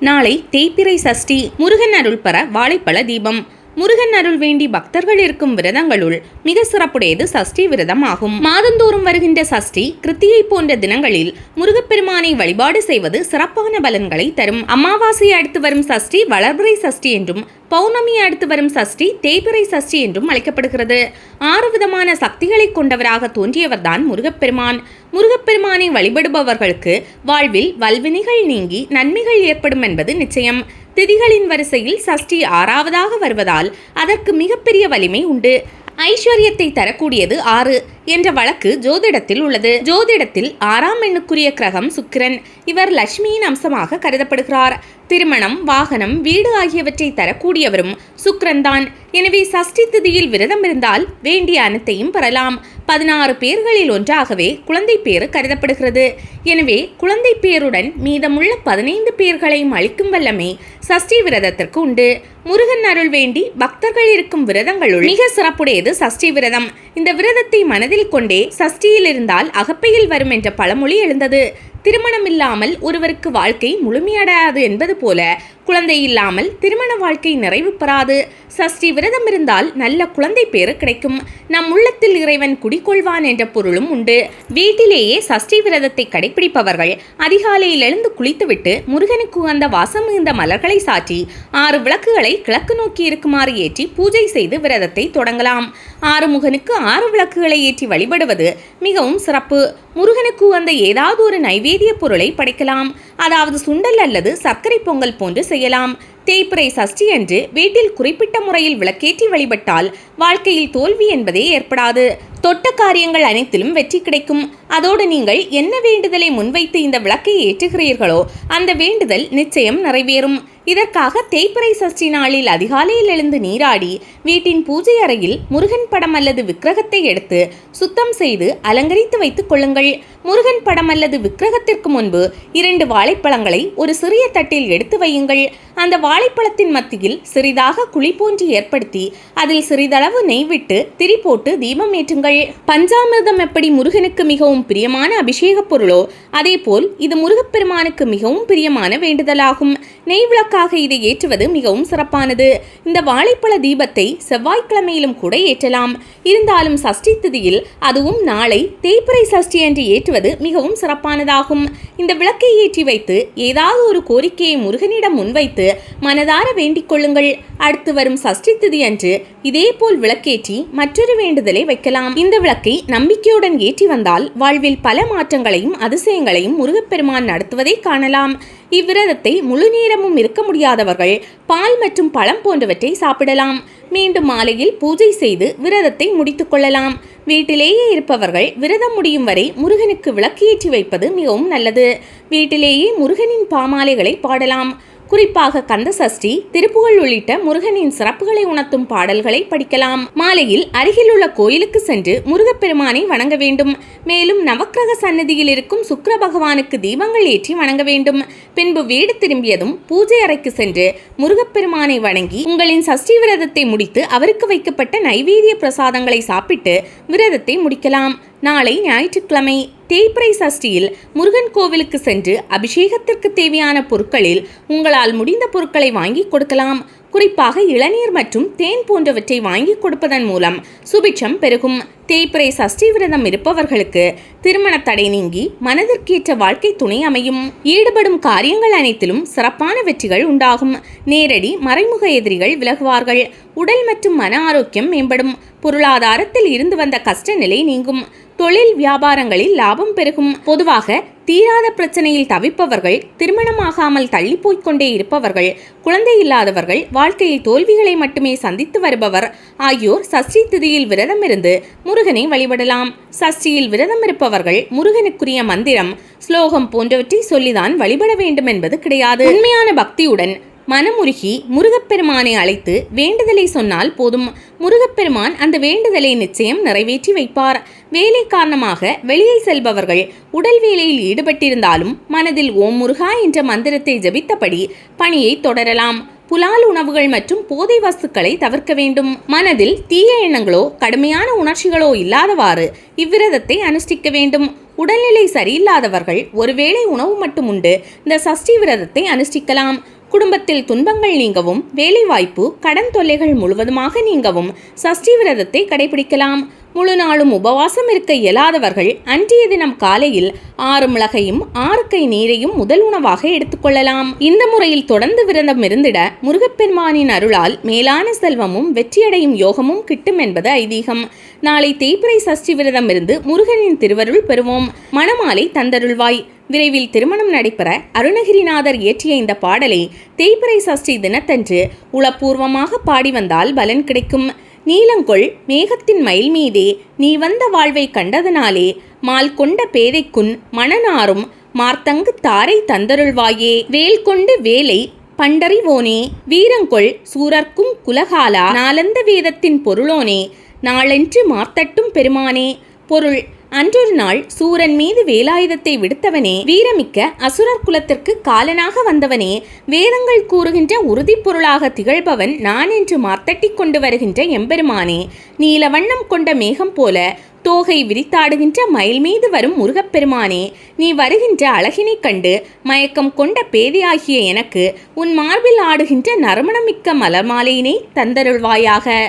நாளை தேய்பிரை சஷ்டி முருகன் அருள் பெற வாழைப்பழ தீபம். முருகன் அருள் வேண்டி பக்தர்கள் இருக்கும் விரதங்களுள் மிக சிறப்புடையது சஷ்டி விரதம் ஆகும் மாதந்தோறும் வருகின்ற சஷ்டி கிருத்தியை போன்ற தினங்களில் முருகப்பெருமானை வழிபாடு செய்வது சிறப்பான பலன்களை தரும். அமாவாசை அடுத்து வரும் சஷ்டி வளர்பிறை சஷ்டி என்றும் பௌர்ணமி அடுத்து வரும் சஷ்டி தேய்பிறை சஷ்டி என்றும் அழைக்கப்படுகிறது. ஆறு விதமான சக்திகளை கொண்டவராக தோன்றியவர்தான் முருகப்பெருமான். முருகப்பெருமானை வழிபடுபவர்களுக்கு வாழ்வில் வல்வினைகள் நீங்கி நன்மைகள் ஏற்படும் என்பது நிச்சயம். திதிகளின் வரிசையில் சஷ்டி ஆறாவதாக வருவதால் அதற்கு மிகப்பெரிய வலிமை உண்டு. ஐஸ்வர்யத்தை தரக்கூடியது ஆறு. என்ற வழக்கு ஜோதிடத்தில் உள்ளது. ஜோதிடத்தில் ஆறாம் எண்ணுக்குரிய கிரகம் சுக்கிரன். இவர் லட்சுமியின் அம்சமாக கருதப்படுகிறார். திருமணம் வாகனம் வீடு ஆகியவற்றை தரக்கூடியவரும் சுக்கிரன் தான் எனவே சஷ்டி திதியில் விரதம் இருந்தால் வேண்டிய அனைத்தையும் பெறலாம். பதினாறு பேர்களில் ஒன்றாகவே குழந்தை பேறு கருதப்படுகிறது. எனவே குழந்தை பேருடன் மீதமுள்ள பதினைந்து பேர்களையும் அளிக்கும் வல்லமை சஷ்டி விரதத்திற்கு உண்டு. முருகன் அருள் வேண்டி பக்தர்கள் இருக்கும் விரதங்களுள் மிக சிறப்புடையது சஷ்டி விரதம். இந்த விரதத்தை மனதில் கொண்டே சஷ்டியில் இருந்தால் அகப்பையில் வரும் என்ற பழமொழி எழுந்தது. திருமணம் இல்லாமல் ஒருவருக்கு வாழ்க்கை முழுமையடையாது என்பது போல குழந்தை இல்லாமல் திருமண வாழ்க்கை நிறைவு பெறாது. சஷ்டி விரதம் இருந்தால் நல்ல குழந்தை பேறு கிடைக்கும். நம் உள்ளத்தில் இறைவன் குடிக்கொள்வான் என்ற பொருளும் உண்டு. வீட்டிலேயே சஷ்டி விரதத்தை கடைபிடிப்பவர்கள் அதிகாலையில் எழுந்து குளித்துவிட்டு முருகனுக்கு உகந்த வாசம் மிகுந்த மலர்களை சாற்றி ஆறு விளக்குகளை கிழக்கு நோக்கி இருக்குமாறு ஏற்றி பூஜை செய்து விரதத்தை தொடங்கலாம். ஆறுமுகனுக்கு ஆறு விளக்குகளை ஏற்றி வழிபடுவது மிகவும் சிறப்பு. முருகனுக்கு உகந்த ஏதாவது ஒரு நைவேத்திய பொருளை படைக்கலாம். அதாவது சுண்டல் அல்லது சர்க்கரை பொங்கல் போன்று செய்யலாம். தேய்பிறை சஷ்டி அன்று வீட்டில் குறிப்பிட்ட முறையில் விளக்கேற்றி வழிபட்டால் வாழ்க்கையில் தோல்வி என்பதே ஏற்படாது. தொட்ட காரியங்கள் அனைத்திலும் வெற்றி கிடைக்கும். அதோடு நீங்கள் என்ன வேண்டுதலை முன்வைத்து இந்த விளக்கை ஏற்றுகிறீர்களோ அந்த வேண்டுதல் நிச்சயம் நிறைவேறும். இதற்காக தேய்பிறை சஷ்டி நாளில் அதிகாலையில் எழுந்து நீராடி வீட்டின் பூஜை அறையில் முருகன் படம் அல்லது விக்கிரகத்தை எடுத்து சுத்தம் செய்து அலங்கரித்து வைத்துக் கொள்ளுங்கள். முருகன் படம் அல்லது விக்கிரகத்திற்கு முன்பு இரண்டு வாழைப்பழங்களை ஒரு சிறிய தட்டில் எடுத்து வையுங்கள். அந்த வாழைப்பழத்தின் மத்தியில் சிறிதாக குழி போன்று ஏற்படுத்தி அதில் சிறிதளவு நெய் விட்டு திரி போட்டு தீபம் ஏற்றுங்கள். பஞ்சாமிர்தம் எப்படி முருகனுக்கு மிகவும் பிரியமான அபிஷேகப் பொருளோ அதேபோல் இது முருகப்பெருமானுக்கு மிகவும் பிரியமான வேண்டுதலாகும். நெய் விளக்காக இதை ஏற்றுவது மிகவும் சிறப்பானது. இந்த வாழைப்பழ தீபத்தை செவ்வாய்க்கிழமையிலும் கூட ஏற்றலாம். இருந்தாலும் சஷ்டி திதியில் அதுவும் நாளை தேய்பிறை சஷ்டி என்று ஏற்றுவது மிகவும் சிறப்பானதாகும். இந்த விளக்கை ஏற்றி வைத்து ஏதாவது ஒரு கோரிக்கையை முருகனிடம் முன்வைத்து மனதார வேண்டிக் கொள்ளுங்கள். அடுத்து வரும் சஷ்டி திதி அன்று இதேபோல் விளக்கேற்றி மற்றொரு வேண்டுதலை வைக்கலாம். இந்த விளக்கை நம்பிக்கையுடன் ஏற்றி வந்தால் வாழ்வில் பல மாற்றங்களையும் அதிசயங்களையும் முருகப்பெருமான் நடத்துவதை காணலாம். இவ்விரதத்தை முழு நேரமும் இருக்க முடியாதவர்கள் பால் மற்றும் பழம் போன்றவற்றை சாப்பிடலாம். மீண்டும் மாலையில் பூஜை செய்து விரதத்தை முடித்துக் கொள்ளலாம். வீட்டிலேயே இருப்பவர்கள் விரதம் முடியும் வரை முருகனுக்கு விளக்கேற்றி வைப்பது மிகவும் நல்லது. வீட்டிலேயே முருகனின் பாமாலைகளை பாடலாம். குறிப்பாக கந்த சஷ்டி திருப்புகழ் உள்ளிட்ட முருகனின் சிறப்புகளை உணர்த்தும் பாடல்களை படிக்கலாம். மாலையில் அருகிலுள்ள கோயிலுக்கு சென்று முருகப்பெருமானை வணங்க வேண்டும். மேலும் நவக்கிரக சன்னதியில் இருக்கும் சுக்கிர பகவானுக்கு தீபங்கள் ஏற்றி வணங்க வேண்டும். பின்பு வீடு திரும்பியதும் பூஜை அறைக்கு சென்று முருகப்பெருமானை வணங்கி உங்களின் சஷ்டி விரதத்தை முடித்து அவருக்கு வைக்கப்பட்ட நைவேத்திய பிரசாதங்களை சாப்பிட்டு விரதத்தை முடிக்கலாம். நாளை ஞாயிற்றுக்கிழமை தேய்பிரை சஷ்டியில் முருகன் கோவிலுக்கு சென்று அபிஷேகத்திற்கு தேவையான பொருட்களில் உங்களால் முடிந்த பொருட்களை வாங்கி கொடுக்கலாம். குறிப்பாக இளநீர் மற்றும் தேன் போன்றவற்றை வாங்கி கொடுப்பதன் மூலம் சுபிட்சம் பெருகும். தேய்பிறை சஷ்டி விரதம் இருப்பவர்களுக்கு திருமண தடை நீங்கி மனதிற்கேற்ற வாழ்க்கை துணை அமையும். ஈடுபடும் காரியங்கள் அனைத்திலும் சிறப்பான வெற்றிகள் உண்டாகும். நேரடி மறைமுக எதிரிகள் விலகுவார்கள். உடல் மற்றும் மன ஆரோக்கியம் மேம்படும். பொருளாதாரத்தில் இருந்து வந்த கஷ்ட நிலை நீங்கும். தொழில் வியாபாரங்களில் லாபம் பெருகும். பொதுவாக தீராத பிரச்சனையில் தவிப்பவர்கள் திருமணமாகாமல் தள்ளி கொண்டே இருப்பவர்கள் குழந்தை இல்லாதவர்கள் வாழ்க்கையில் தோல்விகளை மட்டுமே சந்தித்து வருபவர். ஆகியோர் சஷ்டி திதியில் விரதம் இருந்து முருகனை வழிபடலாம். சஷ்டியில் விரதம் இருப்பவர்கள் முருகனுக்குரிய மந்திரம் ஸ்லோகம் போன்றவற்றை சொல்லிதான் வழிபட வேண்டும் என்பது கிடையாது. உண்மையான பக்தியுடன் மனமுருகி முருகப்பெருமானை அழைத்து வேண்டுதலை சொன்னால் போதும். முருகப்பெருமான் அந்த வேண்டுதலை நிச்சயம் நிறைவேற்றி வைப்பார். வேலை காரணமாக வெளியே செல்பவர்கள் உடல் வேலையில் ஈடுபட்டிருந்தாலும் மனதில் ஓம் முருகா என்ற மந்திரத்தை ஜபித்தபடி பணியை தொடரலாம். புலால் உணவுகள் மற்றும் போதை வஸ்துக்களை தவிர்க்க வேண்டும். மனதில் தீய எண்ணங்களோ கடுமையான உணர்ச்சிகளோ இல்லாதவாறு இவ்விரதத்தை அனுஷ்டிக்க வேண்டும். உடல்நிலை சரியில்லாதவர்கள் ஒருவேளை உணவு மட்டும் உண்டு. இந்த சஷ்டி விரதத்தை அனுஷ்டிக்கலாம். குடும்பத்தில் துன்பங்கள் நீங்கவும் வேலைவாய்ப்பு கடன் தொல்லைகள் முழுவதுமாக நீங்கவும் சஷ்டி விரதத்தை கடைபிடிக்கலாம். முழு நாளும் உபவாசம் இருக்க இயலாதவர்கள் அன்றைய தினம் காலையில் ஆறு மிளகையும் ஆறு கை நீரையும் முதல் உணவாக எடுத்துக்கொள்ளலாம் இந்த முறையில் தொடர்ந்து விரதம் இருந்திட முருகப்பெருமானின் அருளால் மேலான செல்வமும் வெற்றியடையும் யோகமும் கிட்டும் என்பது ஐதீகம். நாளை தேய்பிரை சஷ்டி விரதம் இருந்து முருகனின் திருவருள் பெறுவோம். மணமாலை தந்தருள்வாய். விரைவில் திருமணம் நடைபெற அருணகிரிநாதர் இயற்றிய இந்த பாடலை தேய்பிறை சஷ்டி தினத்தன்று உளப்பூர்வமாக பாடி வந்தால் பலன் கிடைக்கும். நீலங்கொள் மேகத்தின் மயில் மீதே நீ வந்த வாழ்வை கண்டதனாலே மால் கொண்ட பேதைக்குன் மணனாரும் மார்த்தங்கு தாரை தந்தருள்வாயே. வேல் கொண்டு வேலை பண்டறிவோனே வீரங்கொள் சூரர்க்கும் குலகாலா நாலந்த வேதத்தின் பொருளோனே நாளென்று மார்த்தட்டும் பெருமானே. பொருள் அன்றொரு நாள் சூரன் மீது வேலாயுதத்தை விடுத்தவனே வீரமிக்க அசுரர் குலத்திற்கு காலனாக வந்தவனே வேதங்கள் கூறுகின்ற உறுதி பொருளாக திகழ்பவன் நான் என்று மார்த்தட்டி கொண்டு வருகின்ற எம்பெருமானே நீல வண்ணம் கொண்ட மேகம் போல தோகை விரித்தாடுகின்ற மயில் மீது வரும் முருகப்பெருமானே நீ வருகின்ற அழகினைக் கண்டு மயக்கம் கொண்ட பேதையாகிய எனக்கு உன் மார்பில் ஆடுகின்ற நறுமணமிக்க மலர் மாலையினை தந்தருள்வாயாக.